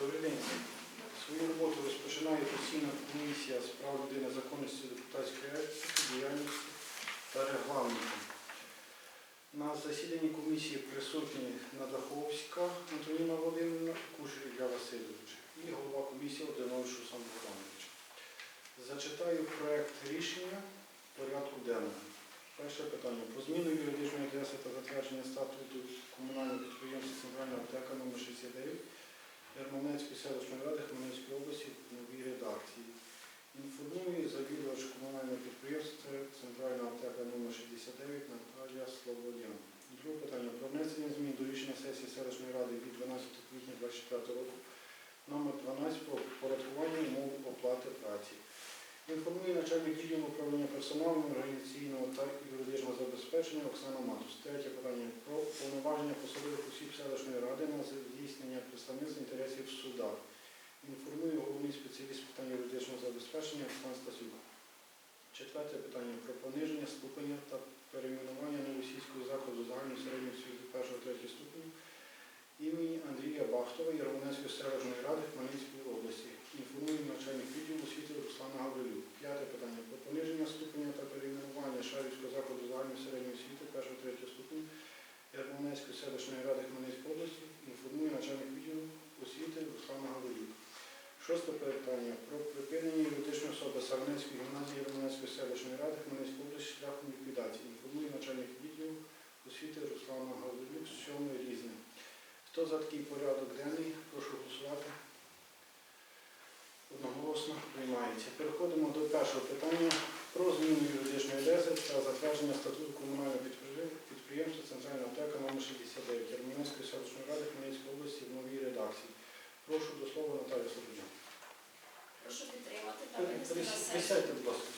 Добрий день. Свою роботу розпочинає постійна комісія з прав людини, законності, депутатської етики, діяльності та регламенту. На засіданні комісії присутні Надаховська Антоніна Володимирівна, Кушель Ілля Васильович і голова комісії Одинович Руслан Богданович. Зачитаю проект рішення порядку денного. Перше питання. Про зміну юридичної адреси та затвердження статуту комунального підприємства Центральна аптека номер 69 Ярмолинецької селищної ради Хмельницької області в новій редакції. Інформує завідувач комунального підприємства Центральна аптека номер 69 Наталія Слободян. Друге питання. Про внесення змін до рішення сесії селищної ради від 12 квітня 2024 року номер 12 про порядкування умов оплати праці. Інформує начальник відділу управління персоналом, організаційного та забезпечення Оксана Матус. Третє питання про повноваження посадових осіб селищної ради на здійснення представництва інтересів в судах. Інформує головний спеціаліст з питань юридичного забезпечення Оксан Стасюк. Четверте питання про пониження ступеня та перейменування Новосільського закладу загальної середньої освіти першого третього ступеню імені Андрія Бахтова Яромонецької селищної ради Хмельницької області. Інформує начальник відділу освіти Руслана Гаврилюк. П'яте питання про пониження ступеня та перейменування Шарівського закладу загальної середньої освіти першого третього ступеню Ярмолинецької селищної ради Хмельницької області. Інформує начальник відділу освіти Руслана Гаврилюк. Шосте питання про припинення юридичної особи Савнецької гімназії Ярмолинецької селищної ради Хмельницької області шляхом ліквідації. Інформує начальник відділу освіти Руслана Гаврилюк з сьомої різне. Хто за такий порядок денний? Прошу голосувати. Одноголосно приймається. Переходимо до першого питання про зміну юридичної адреси та затвердження статуту комунального підприємства Центральна аптека номер 69 Ярмолинської селищної ради Хмельницької області в новій редакції. Прошу до слова Наталію Слободян. Прошу підтримати та винести на сесію. Присядьте, будь ласка.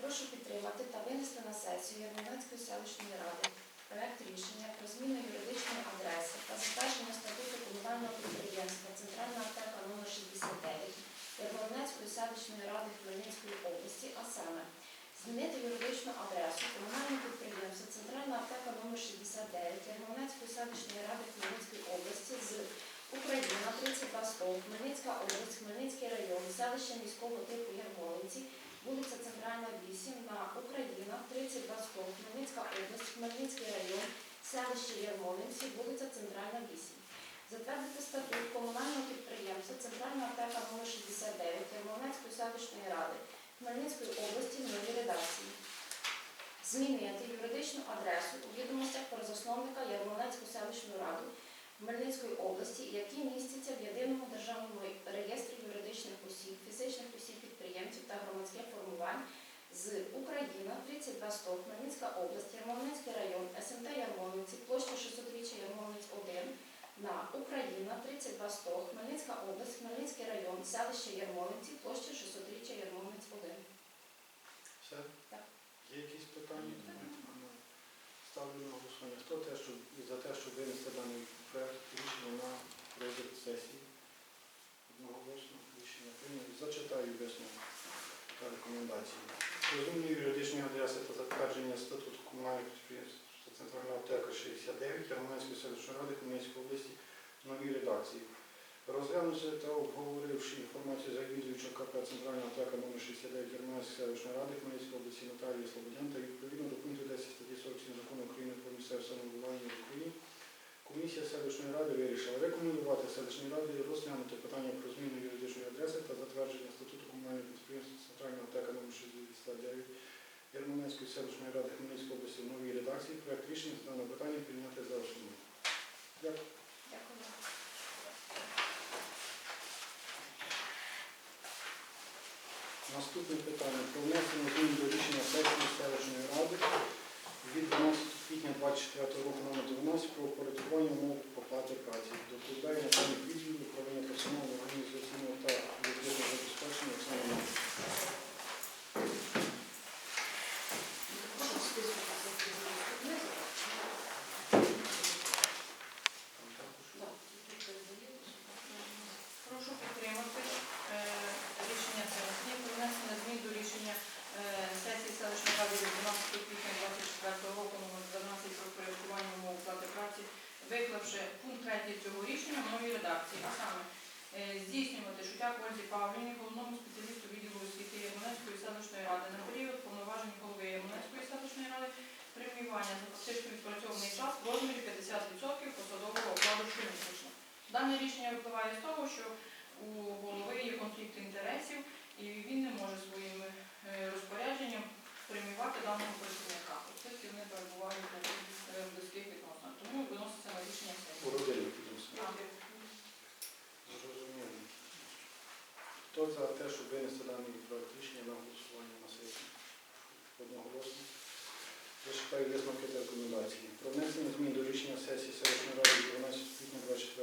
Прошу підтримати та винести на сесію Ярмолинської селищної ради проект рішення про зміну юридичної адреси та затвердження статуту комунального підприємства Центральна аптека номер 69 Ярмолинецької селищної ради Хмельницької області, а саме змінити юридичну адресу комунального підприємства Центральна аптека номер 69 Ярмолинецької селищної ради Хмельницької області з Україна 32 100, Хмельницька область, Хмельницький район, селище міського типу Ярмолинці, вулиця Центральна 8 на Україна 32 100, Хмельницька область, Хмельницький район, селище Ярмолинці, вулиця Центральна 8. Затвердити статут комунального підприємства Центральна аптека номер 69 Ярмолинецької селищної ради Хмельницької області новій редакції. Змінити юридичну адресу у відомостях про засновника Ярмолинецьку селищну раду Хмельницької області, які містяться в єдиному державному реєстрі юридичних осіб, фізичних осіб підприємців та громадських формувань з Україна 32 100, Хмельницька область, Ярмолинецький район, СМТ Ярмолинці, площа 600 Ярмолинець 1 на Україна 32 100, Хмельницька область, Хмельницький район, селище Ярмолинці, площа 600 Ярмолинець 1. Все? Так. Є якісь питання? Ставлю на голосування. Хто те, щоб, за те, щоб винести даний проект рішення на розгляд сесії? Одноголосно рішення прийнято. Зачитаю висновок та рекомендації. Розумні юридичні адреси та затвердження статуту комунального підприємства Центральна аптека 69 Ярмолинської селищної ради Хмельницької області новій редакції. Розглянувши та обговоривши інформацію завідуюча КП Центральна аптека номер 69 Ярмолинської селищної ради Хмельницької області Наталії Слободян та відповідно до пункту 10 статті 47 закону України про місцеве самоврядування в Україні, комісія селищної ради вирішила рекомендувати селищній раді розглянути питання про зміну юридичної адреси та затвердження статуту комунального підприємства Центральна аптека номер 69 Ярмолинської селищної ради Хмельницької області в новій редакції. Проект рішення з даного питання прийняти за основу. Дякую. Дякую. Наступне питання про внесення змін до рішення сесії селищної ради від 12 квітня 24 року номер 12 про упорядкування умов оплати праці. Доповідає начальник відділу управління персоналу організаційного та відповідного забезпечення Оксана Мельник. Дане рішення випливає з того, що у голови є конфлікт інтересів і він не може своїм е, розпорядженням приймувати даного працівника, оскільки вони перебувають у е, близьких відносинах. Тому виноситься на рішення сесії. Зрозуміло. Хто за те, щоб винести даний проект рішення на голосування на сесії? Одноголосно. Зачитаю висновки та рекомендації. Про внесення змін до рішення сесії селищної ради 12 квітня 24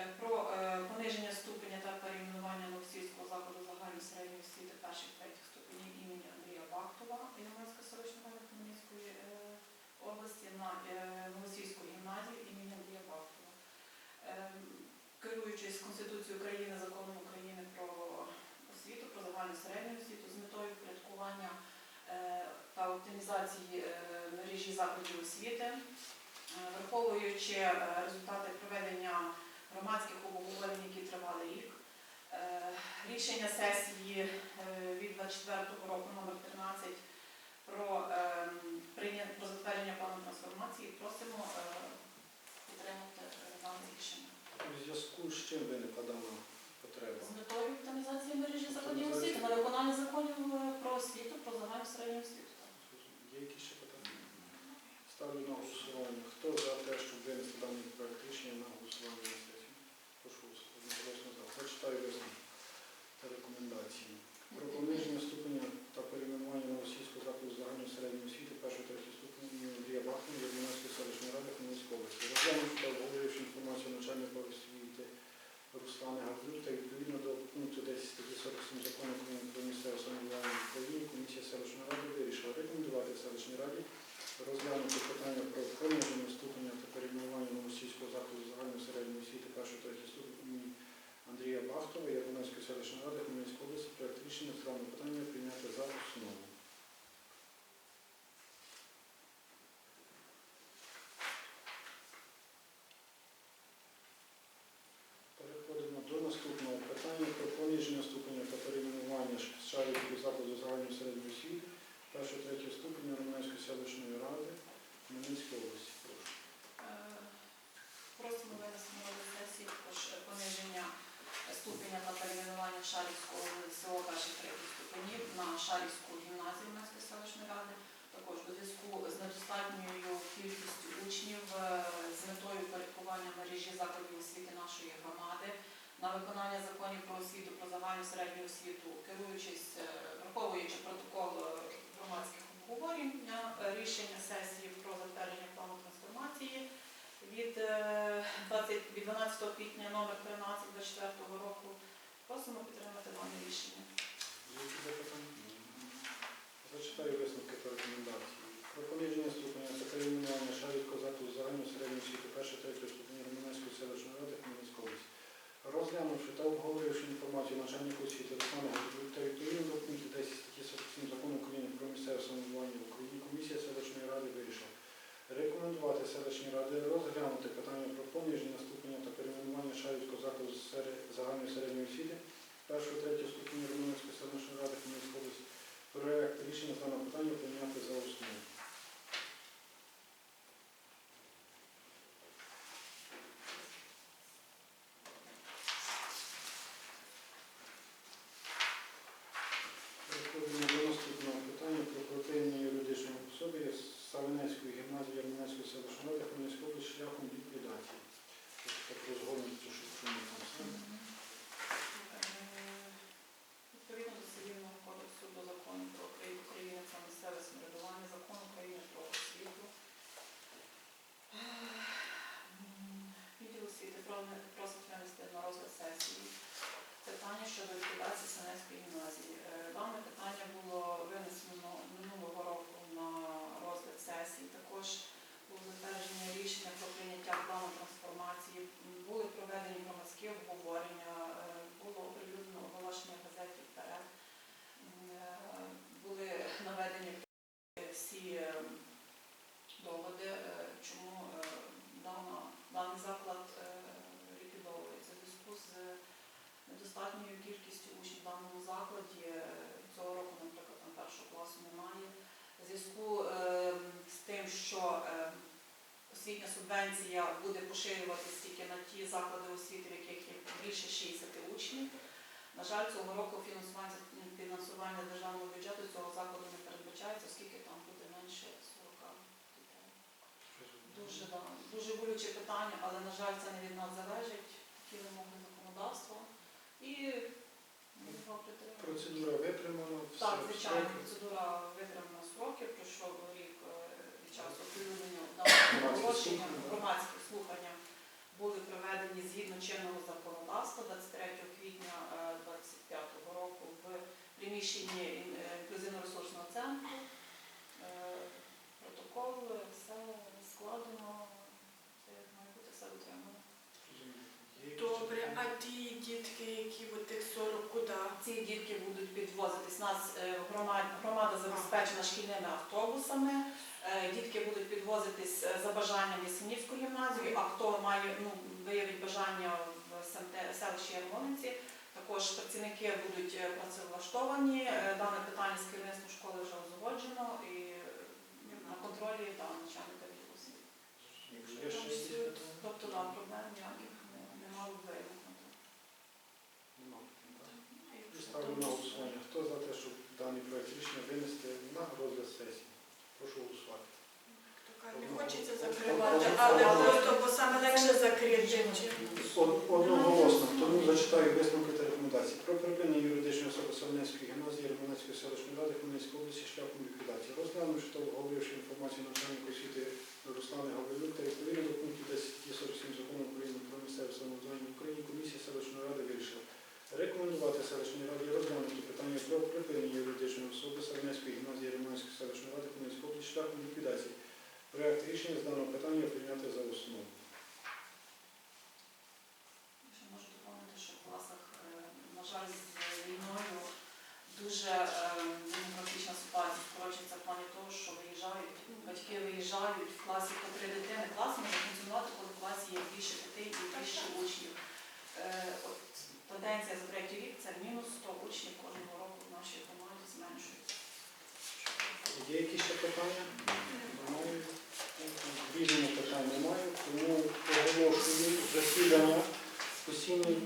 Е, про е, пониження ступеня та перейменування Новосільського закладу загальної середньої освіти перших третіх ступенів імені Андрія Бахтова Іловайська селищного Хмельницької е, області на Новосільської гімназії імені Андрія Бахтова. Керуючись Конституцією України, законом України про освіту, про загальну середню освіту з метою впорядкування та оптимізації мережі закладів освіти, враховуючи результати проведення громадських обговорень, які тривали рік. Е, рішення сесії е, від 24 року номер 13 про, ем, про затвердження плану трансформації просимо е, підтримати дане рішення. У зв'язку з чим виникла дана потреба? З метою оптимізації мережі законів про освіту, про загальну середню освіту, керуючись, е, враховуючи протокол е, громадських обговорень, е, рішення сесії про затвердження плану трансформації від, е, 20, від 12 квітня номер 13 24 року. Просимо підтримати дане рішення. Зачитаю висновки та рекомендації. Про пониження ступеня та перейменування Шарівського закладу загальної середньої освіти першої третього ступеня Романської селищної ради. Розглянувши та обговоривши інформацію начальника освіти Руслана та до пункту 10 статті 47 Закону України про місцеве самоврядування в Україні, комісія селищної ради вирішила рекомендувати селищній раді розглянути питання про пониження ступеня та перейменування Шарівського закладу загальної середньої освіти першого третього ступеня Романської селищної ради Хмельницької області. Проект рішення з даного питання прийняти за основу. Переходимо до наступного питання про припинення юридичної особи Савинецької гімназії Ярманецької селищної ради Хмельницької області шляхом ліквідації. Ось Так розгорнуто, що чому там саме. Е, Відповідно до цивільного кодексу до закону про Украї- України про місцеве самоврядування, закону України про освіту. М, Відділ освіти просить винести на розгляд сесії питання щодо ліквідації Санецької гімназії. Е, Дане питання було винесено минулого року на розгляд сесії. Також було затвердження рішення про прийняття плану трансформації. Були проведені громадські недостатньою кількістю учнів в даному закладі е, цього року, наприклад, там першого класу немає. У зв'язку е, з тим, що е, освітня субвенція буде поширюватися тільки на ті заклади освіти, в яких є більше 60 учнів. На жаль, цього року фінансування, фінансування державного бюджету цього закладу не передбачається, оскільки там буде менше 40 дітей. Дуже, да, дуже болюче питання, але, на жаль, це не від нас залежить, такі вимоги. І. Процедура витримана, все Так, звичайно, процедура витримана строки, пройшов рік е, від часу оприлюднення даного оголошення, громадські слухання були проведені згідно чинного законодавства 23 квітня 2025 року в приміщенні е, інклюзивно-ресурсного центру. Е, Протокол, е, все складено, все як має бути, все дотримано. Є якісь Добре, а питання? ті дітки, які от тих 40, куди? Ці дітки будуть підвозитись. Нас е, громада забезпечена шкільними автобусами. Е, Дітки будуть підвозитись е, за бажанням в Ясенівську гімназію, а хто має ну, виявить бажання в селищі Ярмолинці, також працівники будуть працевлаштовані. Дане питання з керівництвом школи вже узгоджено і на контролі та якісь питання? Тобто да, проблем ніяких не, не мало б виникнути. Нема питань, так? Ставлю на голосування. Хто за те, щоб даний проект рішення винести на розгляд сесії? Прошу голосувати. Не хочеться закривати, але просто, бо саме легше закрити. Одноголосно, тому зачитаю висновки та рекомендації. Про припинення юридичної особи Савнецької гімназії Романецької селищної ради Хмельницької області шляхом ліквідації. Розглянувши та обговоривши інформацію начальника освіти Руслани Гаврилюк та відповідно до пункту 10 статті 47 закону України про місцеве самоврядування в Україні, комісія селищної ради вирішила рекомендувати селищній раді розглянути питання про припинення юридичної особи Савнецької гімназії Романської селищної ради Хмельницької області шляхом ліквідації. Проект рішення з даного питання прийняти за основу. Ще можу доповнити, що в класах, е, на жаль, з війною дуже е, демографічна ситуація скорочується в плані того, що виїжджають, батьки виїжджають в класі по три дитини. Клас може функціонувати, коли в класі є більше дітей і більше учнів. Е, От тенденція за третій рік це мінус 100 учнів кожного року в нашій громаді зменшується. Є якісь ще питання? Немає. Різні питань немає, тому оголошую засідання постійної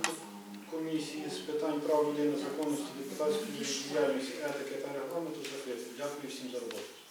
комісії. з питань прав людини, законності, депутатської діяльності, етики та регламенту закрито. Дякую всім за роботу.